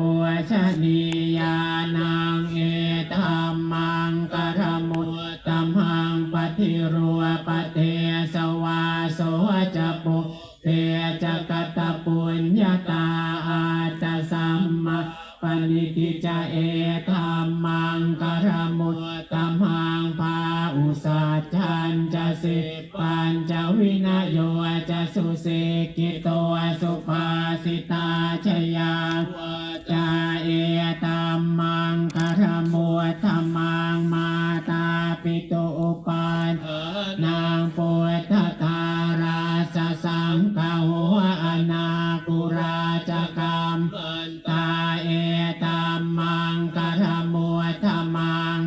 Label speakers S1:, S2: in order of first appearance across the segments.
S1: ปัวชนียานังเอธรรมังกรมุตตมังปฏิรัวปเทสวาโสจะปุเตจกตปุญญาตาอาจสัมมาปณิติจะเอธรรมังกรมุตตมังภาอุสัจจันจะสิปัญจวินโยจะสุเสกิโตสุภาสิตาชยา ปิตุอุปันนางปุถตตาราสสังคหัวอนากุราจกรรมตาเอตัมมังคารมัวธรรมัง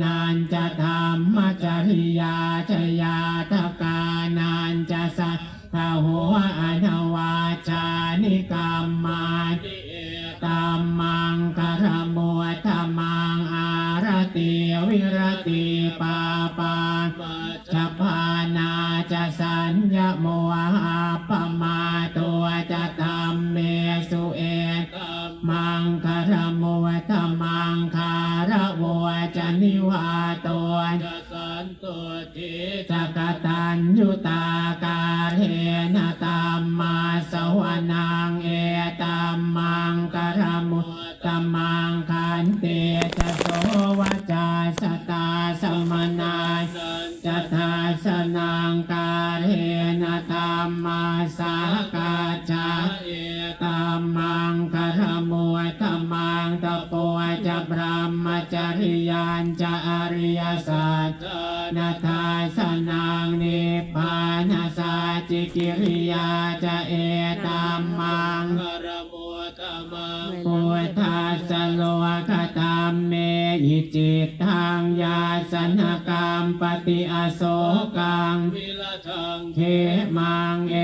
S1: นันจะธรรมจริยาชยาทกานันจะสัทธหัวอนวาจานิกรรมมานิ ญญโมหะปมาตัวจะธรรมเมสุเอมังคารมัวธรรมังคารวัวจะนิวาตัว
S2: สันตุทิ
S1: จักตัญยุตากาเทนตัมมาสวนังเอ มังคารมวยธรรมังตะปวจะพรหมจริยานจะอริยสัจนาทาสนางนิพพานาสาจิกิริยาจะเอตัมมัง
S2: คารมวยธรรมัง
S1: พุทาสโลกธรรม เมหิจิตทางยาสนกรรมปฏิอโศกัง
S2: วิลทัง
S1: เขมังเอ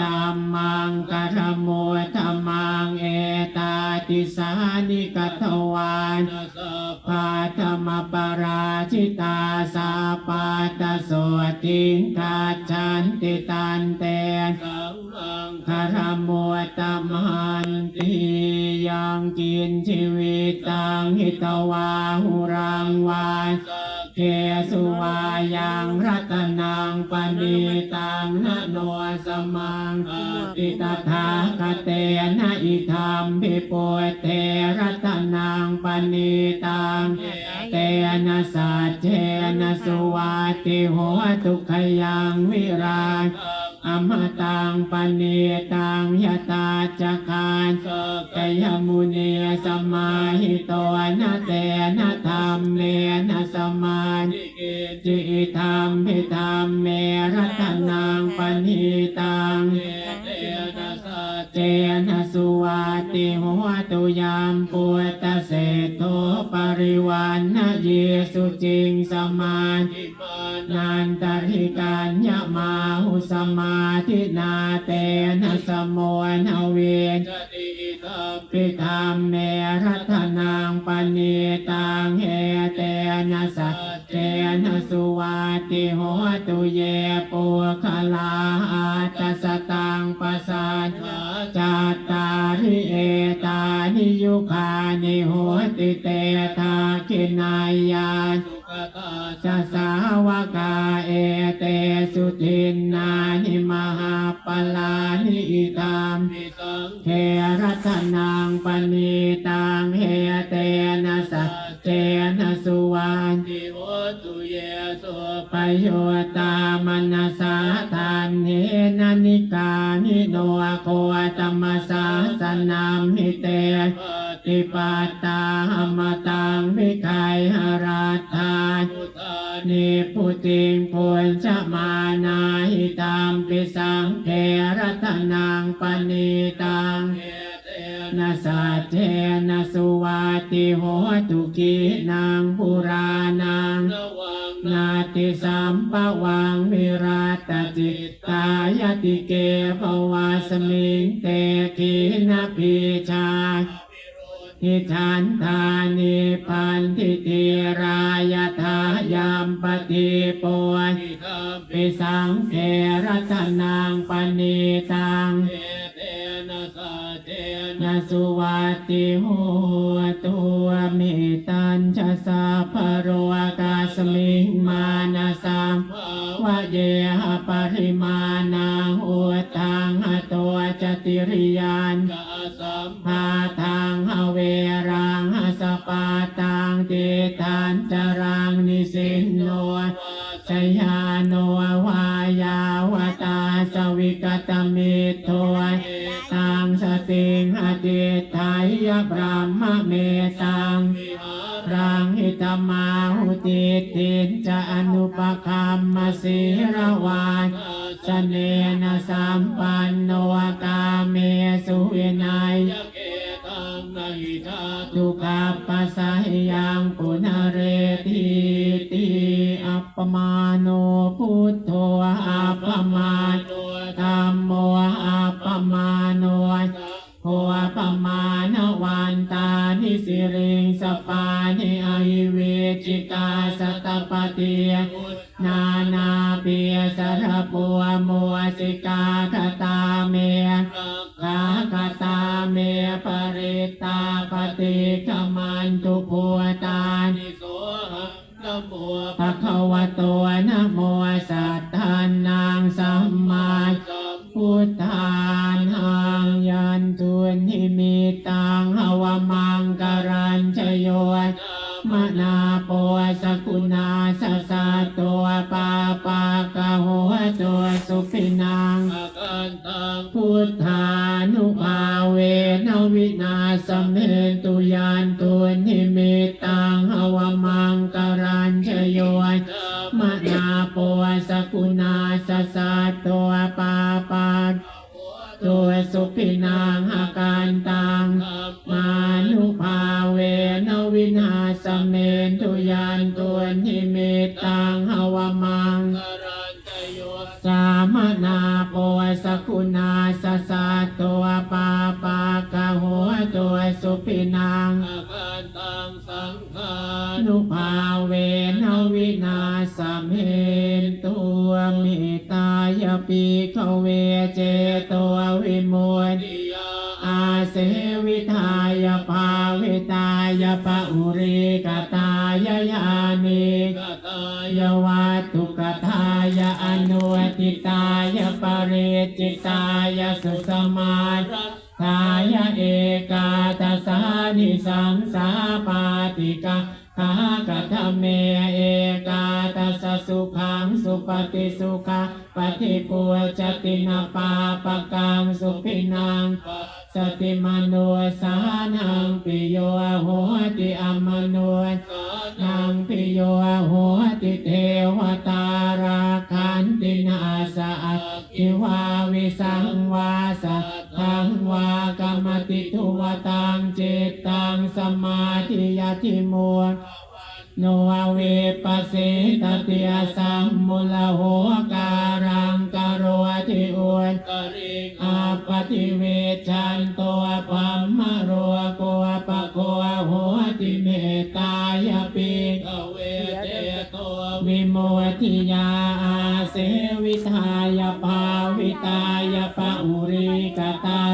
S1: ตัมมังกรมุตธรรมังเอตาติสานิกัตวาน
S2: นาสะ
S1: ปาธรรมปราชิตาสาปาตโสติงกาจันติตันเต
S2: สังมัง
S1: คารมัวตมันติยังกินชีวิตตังหิตวาหุรังวาเกสุวายังรัตนังปณิตังนโนสมังติตถาคเตนะอิธรรมพิปุเตรัตนังปณิตังเตนะสัจเจนะสุวัติโหตุขยังวิราช อมตังปณิตังยตาจักการกยมุนีสมาหิโตนาเตนะธรรมเมนะสมาธิ
S2: ทิกิ
S1: จิธรรมพิธรรมเมรัตนังปณิตัง
S2: เเจ
S1: นะสุวัติโหตุยามปุตตะเศโทปริวันนะเยสุจิงสมาธิ
S2: ทิมา
S1: นันตริกัญญามาหุสมาธินาเตนะสมโมนเว
S2: จติ
S1: ปิธรรมเมรัตนังปณิตังเฮเตนะสัจเจนะสุวัติโหตุเยปุคลาอาตสตั สันจัตตาริเอตานิยุคานิโหติเตทาคินายา
S2: สุขตา
S1: จะสาวกาเอเตสุทินนานิมหาปลานิอิตามิ
S2: สัง
S1: เทรัตนังปณีตังเฮเตนะสั เจนะสุวาน
S2: ติโหตุเยสุ
S1: ปโยตามนัสสาทานเฮนันิกานิโนโคตมสสาสนามหิเตติปัตาหมตังวิไคหราธาน
S2: พุทธา
S1: นิพุติงปุญชมานาหิตามปิสังเทรตนังปณีตัง
S2: เเต
S1: นาสัจเจนะสุวัติโหตุกีนางปุรานังนาติสัมปวังวิราตจิตตายติเกภวาสมิงเตกีนพีชาทิฉันทานิพันธิติรายทายามปฏิปว
S2: ทิธรรม
S1: ปิสังเทรัตนังปณีตัง
S2: เสุ
S1: วัติโหตัวเมตัญชะสาพโรกาสมิงมานาสัม
S2: วะ
S1: เยหะปริมาณังอุตังหะตัวจติริยาน
S2: กาสัม
S1: พาทางหะเวรังหะสปาตังเตตันจรังนิสินโนชยาโนวายาวตาสวิกตมิ ยะพรหมเมตัง
S2: วิหารั
S1: งหิตมาหุติตินจะอนุปคัมมสีรวานสเนนะสัมปันโนกาเมสุวินัยะ
S2: เกตังนาหิทาตุ
S1: กขปัสสะยังปุณเรติติอัปปมา ตปฏิย
S2: พุทธ
S1: นานาเปียสรปัวมัวสิกาคตาเม
S2: รัก
S1: กากตาเมปริตาปฏิขมันตุปัวตานิ
S2: นิโสหะนะโม
S1: ภะคะวะโตนะโมสัทธานังสัมมา กุณาสสะตัวปาปากะหัวตัวสุปินัง
S2: อาการตัง
S1: พุทธานุภาเวนวินาสเมตุยานตุนิมิตังหวมังกรัญชโย
S2: นาม
S1: นาโปสกุณาสสะตัวปาปาตัว สุปินังอาการตัง
S2: มา
S1: นุภาเวนวินาสเมนตุยานตัวนิมิตังหวมังสามนาโปสกุณาสสะตัวปาปากะหัวตัวสุปินัง
S2: อาการตังสังขา
S1: นุภาเวนวินาสเมนตัวมิายปีขเวเจตัววิมุติ
S2: ยา
S1: อาเสวิทายภาวิตายปะอุริกตายยานิ
S2: กตาย
S1: วัตถุกทายอนุติตายปริจิตายสุสมาทายเอกาทัสานิสังสาปาติกาขากทเมเอกา สุขังสุปฏิสุขะปฏิปัวจตินาปาปะกังสุปินังสติมโนสานังปิโยโหติอมโน
S2: สา
S1: นังปิโยโหติเทวตาราคันตินาสะอิวาวิสังวาสัทังวากรรมติทุวตังจิตตังสมาธิยติมัว โนเวปสิตติยสัมมุลโหการังกโรติอุน
S2: กริง
S1: อาปฏิเวชันตัวปัมมะโรโกปะโกโหติเมตายปิ
S2: กเวเจโต
S1: วิโมทิยาอาเสวิทายภาวิตายปะอุริกตา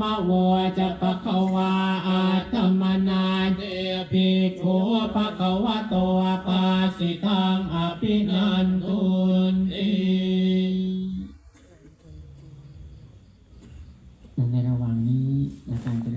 S1: มโวจะปะขวาอาธรรมนา
S2: เด
S1: ภิกขุปะขวะโตปาสิทังอภินันตุนอิในระหว่างนี้อาจารจะ